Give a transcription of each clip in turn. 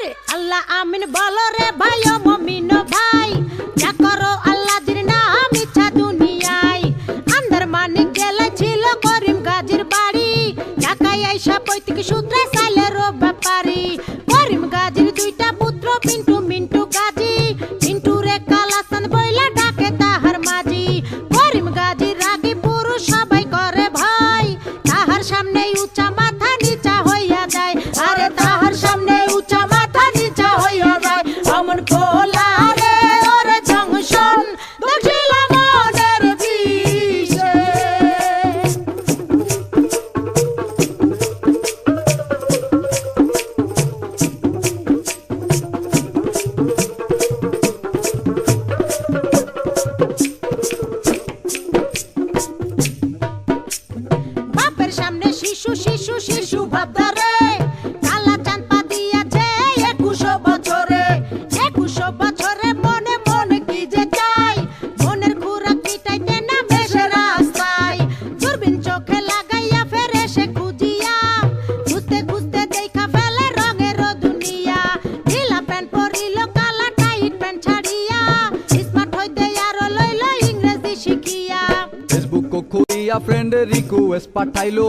আরে আল্লাহ আমিন বলো রে ভাই আন্দার মানিক জেলায় ছিল করিম গাজীর বাড়ি। ঢাকায় আইসা পৈতৃক ব্যাপারী। করিম গাজীর দুইটা পুত্র, পিন্টু শিশু ভাবদারে কালা চাঁদ পা দিয়াছে একুশো বছরে। একুশো বছরে মনে মনে কি যে চাই? মনের খুরা কিটাইতে না বেশে রাস্তায়। দূরবীন চোখে লাগাইয়া ফেরে সে খুঁজিয়া, খুঁজতে খুঁজতে দেখা ফেলে রঙের দুনিয়া। ঢিলা প্যান্ট পরিল, কালা টাইট প্যান্ট ছাড়িয়া, স্মার্ট হইতে আরও লইল ইংরেজি শিখিয়া। ফেসবুক করিয়া ফ্রেন্ড রিকোয়েস্ট পাঠাইলো।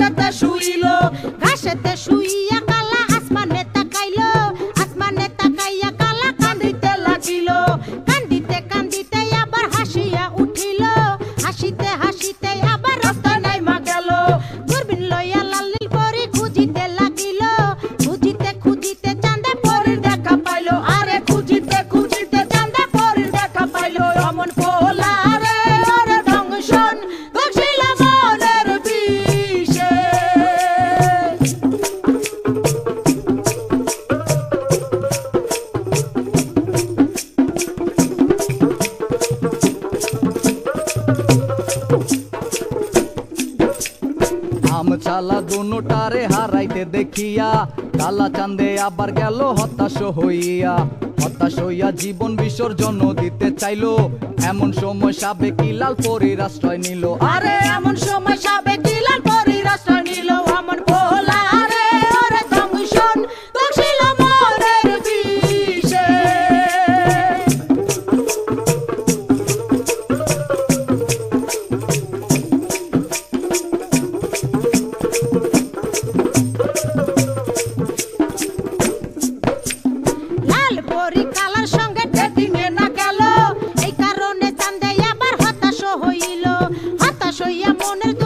ঘাসেতে শুইল ঘাসেতে চালা দুটারে হারাইতে দেখিয়া কালা চান্দে আবার গেল হতাশ হইয়া। হতাশ হইয়া জীবন বিসর্জন দিতে চাইলো, এমন সময় সাবেক লাল পরির আশ্রয় নিল। আরে, এমন সময় সাবে কি পরির আশ্রয় নিল, অমন হইয়া মনের